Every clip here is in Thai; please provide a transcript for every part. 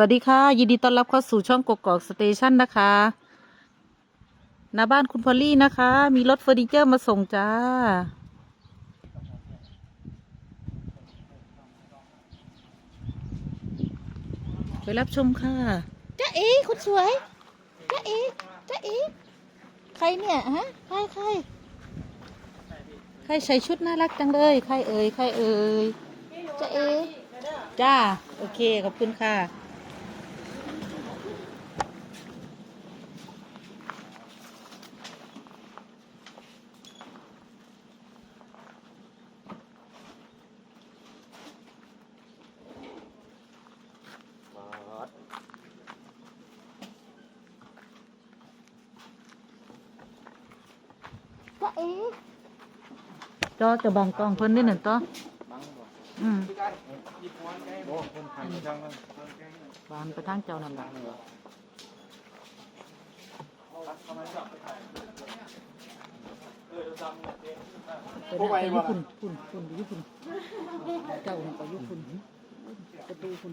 วัสดีค่ะ ยินดีต้อนรับเข้าสู่ช่องกกอกสเตชันนะคะหน้าบ้านคุณพอลลี่นะคะ มีรถเฟอร์นิเจอร์มาส่งจ้า ไปรับชมค่ะจ้าเอ๋คนสวยจ้าเอ๋จ้าเอ๋ใครเนี่ยฮะใครใครใครใส่ชุดน่ารักจังเลยใครเอ่ยใครเอ่ยจ้าเอ๋จ้าโอเคขอบคุณค่ะ จ้าเอ๋จอจะบังกล้องเพิ่นนิดหนึ่งต่ออืมบานไปทางเจ้านั่นแหละไปนั่งไปยุคุณคุณคุณยุคุณเจ้าไปยุคุณประตูคุณ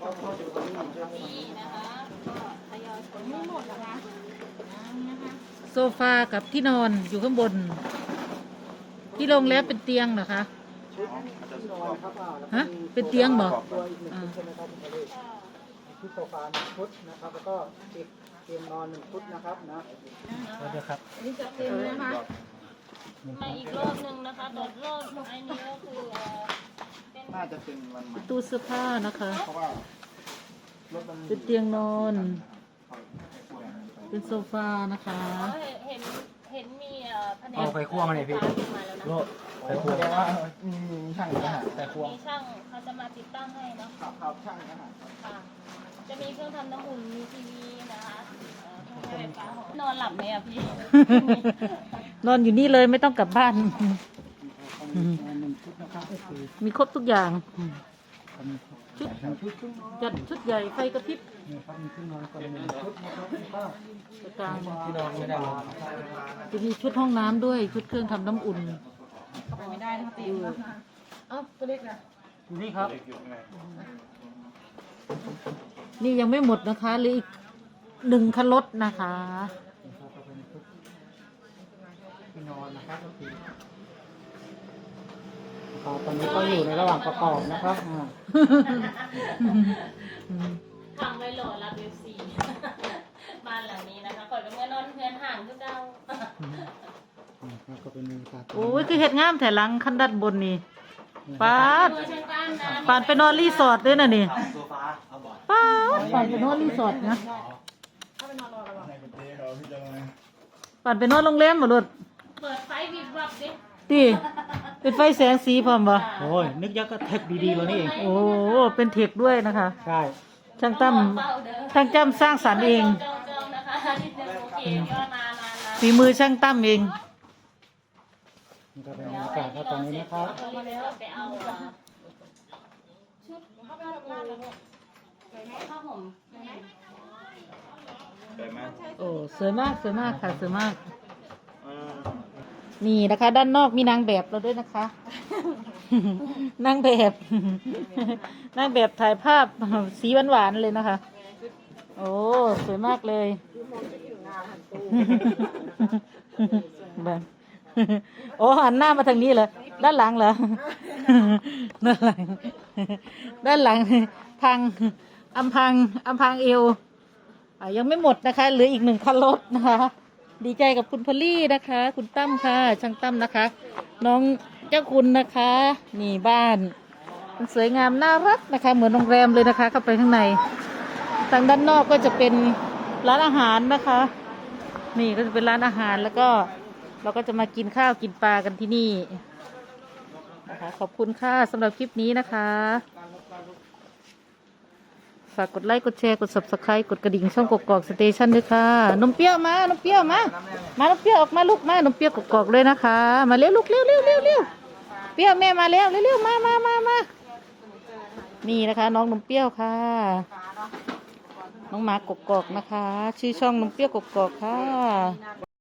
กล้องเข้าถึงตรงนี้นะครับนี่นะคะก็ทยอยขนไม่หมดหรอคะยังนะคะ โซฟากับที่นอนอยู่ข้างบน ที่ลงแล้วเป็นเตียงเหรอคะชุดที่นอนครับอ่าแล้วก็ฮะมีเป็นเตียงเหรอ ตัวอีกหนึ่งชุดใช่ไหมครับคุณทะเลชุดโซฟาหนึ่งชุดนะครับ แล้วก็เตียงเตียงนอนหนึ่งชุดนะครับนะเดี๋ยวครับนี่จะเต็มนะคะมาอีกรอบหนึ่งนะคะแต่รอบไอ้นี้ก็คือเอ่อเป็นน่าจะเป็นวันใหม่ตู้เสื้อผ้านะคะ เพราะว่ารถมันเป็นเตียงนอน เป็นโซฟานะคะอ๋อเห็นเห็นมีเอ่อแผนกเอาไปคั่วมาเลยพี่ มาแล้วนะโลดโอ้แสดงว่ามีมีช่างอยู่นะฮะแต่ครัวมีช่างเขาจะมาติดตั้งให้เนาะขับขับช่างนะฮะค่ะจะมีเครื่องทำน้ำอุ่นมีทีวีนะคะเอ่อเครื่องใช้ไฟฟ้าของนอนหลับไหมอะพี่ นอนอยู่นี่เลยไม่ต้องกลับบ้านหนึ่งชุดนะครับก็คือมีครบทุกอย่างชุดชุด ชุดจัดชุดใหญ่ไฟกระพริบนี่ครับมีชุดนอนก่อนหนึ่งชุดนะครับแล้วก็ตะกลางที่นอนไม่ได้ลงจะมีชุดห้องน้ำด้วย ชุดเครื่องทำน้ำอุ่นไม่ได้นะคะตีนี่ครับ นี่ยังไม่หมดนะคะเหลืออีกหนึ่งคันรถนะคะนะครับก็เป็นชุดที่นอนนะครับ ก็คืออ่าตอนนี้ก็อยู่ในระหว่างประกอบนะครับอ่าทำไว้โหลดรับเอฟซีบ้านหลังนี้นะคะก่อนก็เมื่อนอนเพื่อนห่างก็เก่านะครับก็เป็นบรรยากาศโอ้ยคือเห็ดงามแถหลังขั้นด้านบนนี่ปาดเมื่อช่างตั้งนะปานไปนอนรีสอร์ทด้วยนะนี่โซฟาเอาบ่อยปาดปานไปนอนรีสอร์ทนะปานไปนอนโรงแรมบ่รถเปิดไฟวิบวับดิ ตีเป็นไฟแสงสีพร้อมบ่โอ้ยนึกยักษ์ก็เทคดีๆแล้วนี่เอง โอ้เป็นเทคด้วยนะคะ ใช่ช่างตั้มเฝ้าเด้อช่างจำสร้างสรรค์เองจองจองๆนะคะนิดนึงโอเคก็นานนานนะฝีมือช่างตั้มเองนี่ก็เป็นบรรยากาศครับตอนนี้นะครับเอาไปแล้วไปเอาเอ่อชุดผ้าห่มผ้าห่มโอ้สวยมากสวยมากค่ะสวยมาก นี่นะคะ ด้านนอกมีนางแบบเราด้วยนะคะ นางแบบ นางแบบถ่ายภาพสีหวานๆเลยนะคะ โอ้สวยมากเลยแบบโอ้หันหน้ามาทางนี้เลยด้านหลังเหรอด้านหลัง ด้านหลัง พังอำพังอำพังเอวยังไม่หมดนะคะเหลืออีกหนึ่งคันรถนะคะ ดีใจกับคุณพอลลี่นะคะ คุณตั้มค่ะ ช่างตั้มนะคะ น้องเจ้าคุณนะคะ นี่บ้านมันสวยงามน่ารักนะคะ เหมือนโรงแรมเลยนะคะ เข้าไปข้างใน ทางด้านนอกก็จะเป็นร้านอาหารนะคะ นี่ก็จะเป็นร้านอาหารแล้วก็เราก็จะมากินข้าวกินปลากันที่นี่นะคะขอบคุณค่ะสำหรับคลิปนี้นะคะ ฝากกดไลค์กดแชร์กด subscribe กดกระดิ่งช่องกกอกสเตชันด้วยค่ะนมเปรี้ยวมานมเปรี้ยวมา มานมเปรี้ยวออกมาลูกมานมเปรี้ยวกกอกเลยนะคะ มาเร็วลูกเร็วเร็วเร็วเร็วเปรี้ยวแม่มาเร็วเร็วเร็วมามามามานี่นะคะ น้องนมเปรี้ยวค่ะ น้องหมากกกอกนะคะ ชื่อช่องนมเปรี้ยวกกอกค่ะ